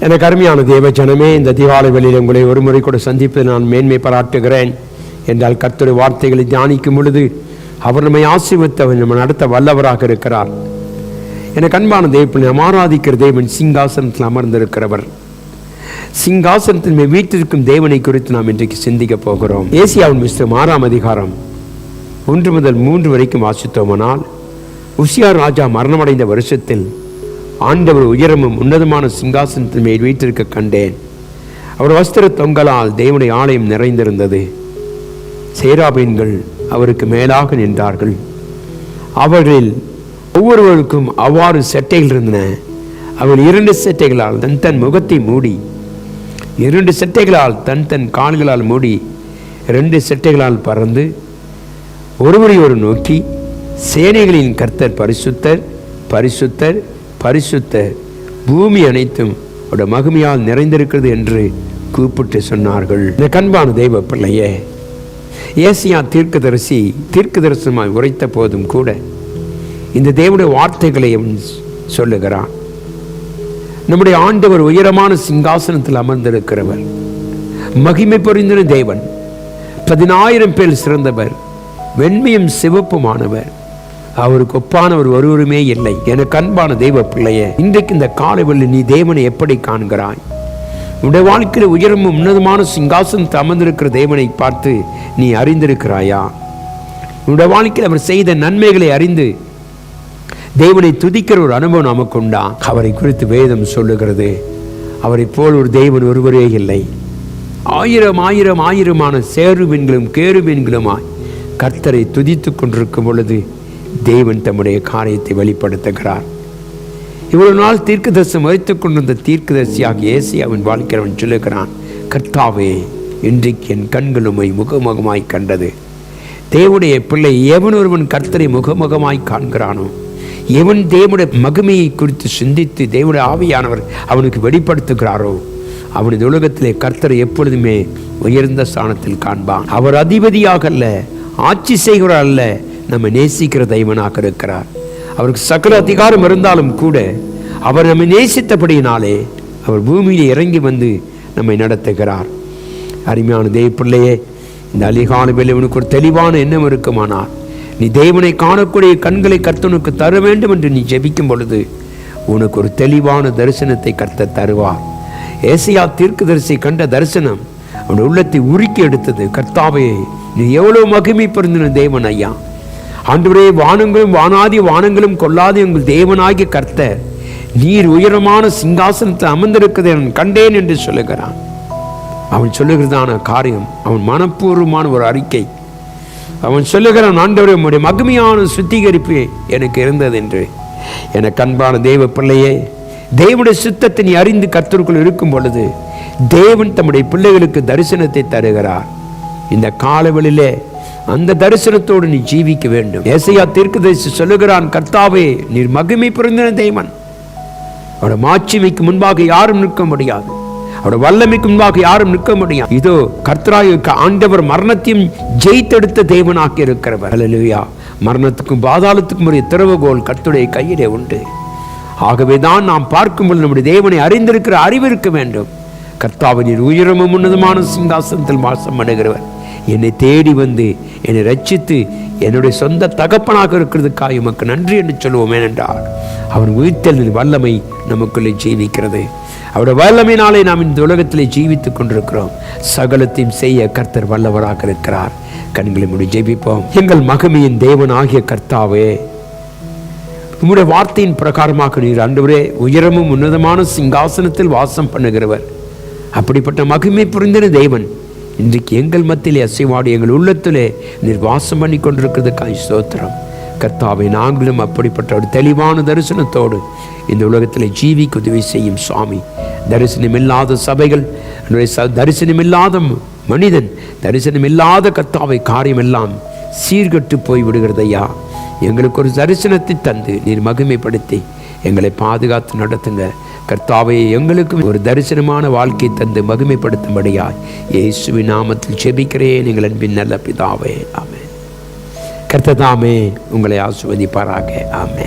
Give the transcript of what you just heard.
எனக்கு அருமையான தேவஜனமே இந்த தீபாவளி வெளியில் உங்களை ஒரு முறை கூட சந்திப்பது நான் மேன்மை பாராட்டுகிறேன். என்றால் கர்த்தருடைய வார்த்தைகளை தியானிக்கும் பொழுது அவர் நம்மை ஆசீர்வித்து நம்ம நடத்த வல்லவராக இருக்கிறார். எனக்கு அன்பான தேவன் நாம் ஆராதிக்கிற தேவன் சிங்காசனத்தில் அமர்ந்திருக்கிறவர். சிங்காசனத்தில் வீட்டிற்கும் தேவனை குறித்து நாம் இன்றைக்கு சிந்திக்க போகிறோம். ஏசியாவின் புஸ்தகம் ஆறாம் அதிகாரம் ஒன்று முதல் மூன்று வரைக்கும் வாசித்தோமானால் உசியா ராஜா மரணமடைந்த வருஷத்தில் ஆண்டவர் உயரமும் உன்னதமான சிங்காசனத்தின் மேல் வைத்திருக்க கண்டேன். அவர் வஸ்திர தொங்கலால் தேவனுடைய ஆலயம் நிறைந்திருந்தது. சேராபீன்கள் அவருக்கு மேலாக நின்றார்கள். அவர்களில் ஒவ்வொருவருக்கும் அவ்வாறு செட்டைகள் இருந்தன. அவள் இரண்டு செட்டைகளால் தன் தன் முகத்தை மூடி இரண்டு செட்டைகளால் தன் தன் கால்களால் மூடி இரண்டு செட்டைகளால் பறந்து ஒருவரை ஒரு நோக்கி சேனைகளின் கர்த்தர் பரிசுத்தர் பரிசுத்தர் பரிசுத்த பூமி அனைத்தும் அவருடைய மகிமையால் நிறைந்திருக்கிறது என்று கூப்பிட்டு சொன்னார்கள். இந்த கண்பான தெய்வ பிள்ளையே ஏசியா தீர்க்கதரிசி தீர்க்க தரிசனமாய் உரைத்த போதும் கூட இந்த தேவனுடைய வார்த்தைகளையும் சொல்லுகிறான். நம்முடைய ஆண்டவர் உயரமான சிங்காசனத்தில் அமர்ந்திருக்கிறவர் மகிமை பொறிந்தின தேவன் பதினாயிரம் பேர் சிறந்தவர் வெண்மையும் சிவப்புமானவர் அவருக்கு ஒப்பானவர் ஒருவருமே இல்லை. எனக்கு அன்பான தெய்வ பிள்ளையே இன்றைக்கு இந்த காலைவெளியில் நீ தேவனை எப்படி காண்கிறாய்? உடைய வாழ்க்கையில் உயரமும் உன்னதமான சிங்காசனத்தை அமர்ந்திருக்கிற தேவனை பார்த்து நீ அறிந்திருக்கிறாயா? உடைய வாழ்க்கையில் அவர் செய்த நன்மைகளை அறிந்து தேவனை துதிக்கிற ஒரு அனுபவம் நமக்கு உண்டா அவரை குறித்து வேதம் சொல்லுகிறது. அவரை போல் ஒரு தெய்வன் ஒருவரே இல்லை. ஆயிரம் ஆயிரம் ஆயிரமான சேருமீன்களும் கேருமீன்களுமாய் கர்த்தரை துதித்து கொண்டிருக்கும் பொழுது தேவன் தம்முடைய காரியத்தை வெளிப்படுத்துகிறார். இவ்வளவு நாள் தீர்க்கதரிசனம் வைத்துக் கொண்டிருந்த தீர்க்கதரிசியாக ஏசி அவன் வாழ்க்கை அவன் சொல்லுகிறான் கர்த்தாவே இன்றைக்கு என் கண்களுமை முகமுகமாய் கண்டது. தேவனுடைய பிள்ளை எவன் ஒருவன் கர்த்தரை முகமுகமாய் காண்கிறானோ எவன் தேவனுடைய மகிமையை குறித்து சிந்தித்து தேவனுடைய ஆவியானவர் அவனுக்கு வெளிப்படுத்துகிறாரோ அவனது உலகத்திலே கர்த்தரை எப்பொழுதுமே உயர்ந்த ஸ்தானத்தில் காண்பான். அவர் அதிபதியாக அல்ல ஆட்சி செய்கிறார் அல்ல நம்ம நேசிக்கிற தெய்வனாக இருக்கிறார். அவருக்கு சகல அதிகாரம் இருந்தாலும் கூட அவர் நம்மை நேசித்தபடியினாலே அவர் பூமியில் இறங்கி வந்து நம்மை நடத்துகிறார். அருமையான தேவ பிள்ளையே இந்த அலிகால வேலை உனக்கு ஒரு தெளிவான எண்ணம் இருக்குமானால் நீ தேவனை காணக்கூடிய கண்களை கர்த்தனுக்கு தர வேண்டும் என்று நீ ஜெபிக்கும் பொழுது உனக்கு ஒரு தெளிவான தரிசனத்தை கர்த்த தருவார். ஏசியா தீர்க்கதரிசி கண்ட தரிசனம் அவன் உள்ளத்தை உருக்கி எடுத்தது. கர்த்தாவே நீ எவ்வளோ மகிமை பிறந்தின தேவன் ஐயா. ஆண்டவரே வானங்களும் வானாதி வானங்களும் கொள்ளாது உங்கள் தேவனாகிய கர்த்த நீர் உயரமான சிங்காசனத்தை அமர்ந்திருக்கிறதை நான் கண்டேன் என்று சொல்லுகிறான். அவன் சொல்லுகிறதான காரியம் அவன் மனப்பூர்வமான ஒரு அறிக்கை. அவன் சொல்லுகிறான் ஆண்டவரே உம்முடைய மகிமையான சுத்திகரிப்பு எனக்கு இருந்தது என்று. எனக்கு அன்பான தேவ பிள்ளையே தேவனுடைய சுத்தத்தை நீ அறிந்து கர்த்தருக்குள் இருக்கும் பொழுது தேவன் தம்முடைய பிள்ளைகளுக்கு தரிசனத்தை தருகிறார். இந்த காலவெளியிலே அந்த தரிசனத்தோடு நீ ஜீவிக்க வேண்டும். ஏசையா தீர்க்கதரிசி சொல்லுகிறான் கர்த்தாவே நீர் மகிமை பிறந்தின தேவன். அவருடைய மாட்சிமைக்கு முன்பாக யாரும் நிற்க முடியாது. அவருடைய வல்லமைக்கு முன்பாக யாரும் நிற்க முடியாது. இதோ கர்த்தராயுக்கு ஆண்டவர் மரணத்தையும் ஜெயித்தெடுத்த தேவனாக்கி இருக்கிறவர். அல்லா மரணத்துக்கும் பாதாளத்துக்கும் உரிய திறவுகோல் கர்த்துடைய கையிலே உண்டு. ஆகவே தான் நாம் பார்க்கும்போது நம்முடைய தேவனை அறிந்திருக்கிற அறிவு இருக்க வேண்டும். கர்த்தாவின் உயரமும் உன்னதமான சிங்காசனத்தில் வாசம் அணுகிறவர் என்னை தேடி வந்து என்னை ரட்சித்து என்னுடைய சொந்த தகப்பனாக இருக்கிறதுக்காக உமக்கு நன்றி என்று சொல்லுவோம். ஏனென்றால் அவன் உயிர்த்தலின் வல்லமை நமக்குள்ளே ஜீவிக்கிறது. அவருடைய வல்லமையினாலே நாம் இந்த உலகத்திலே ஜீவித்துக் கொண்டிருக்கிறோம். சகலத்தையும் செய்ய கர்த்தர் வல்லவராக இருக்கிறார். கண்களை முடி ஜெபிப்போம். எங்கள் மகமையின் தேவன் ஆகிய கர்த்தாவே உம்முடைய வார்த்தையின் பிரகாரமாக நீர் அன்றுவரே உயரமும் உன்னதமான சிங்காசனத்தில் வாசம் பண்ணுகிறவர். அப்படிப்பட்ட மகிமை புரிந்தின தேவன். இன்றைக்கு எங்கள் மத்தியிலே அசைவாடு எங்கள் உள்ளத்திலே நீர் வாசம் பண்ணி கொண்டிருக்கிறதுக்காய் ஸ்தோத்திரம். கர்த்தாவை நாங்களும் அப்படிப்பட்ட ஒரு தெளிவான தரிசனத்தோடு இந்த உலகத்தில் ஜீவிக்கு உதவி செய்யும் சுவாமி. தரிசனமில்லாத சபைகள் என்னுடைய தரிசனமில்லாத மனிதன் தரிசனமில்லாத கர்த்தாவை காரியமெல்லாம் சீர்கட்டு போய் விடுகிறதையா எங்களுக்கு ஒரு தரிசனத்தை தந்து நீர் மகிமைப்படுத்தி எங்களை பாதுகாத்து நடத்துங்க. கர்த்தாவை எங்களுக்கு ஒரு தரிசனமான வாழ்க்கை தந்து மகிமைப்படுத்தும்படியாய் இயேசுவின் நாமத்தில் செபிக்கிறேன் எங்கள் அன்பின் நல்ல பிதாவே. ஆமே கர்த்ததாமே உங்களை ஆசுவதிப்பாராக ஆமே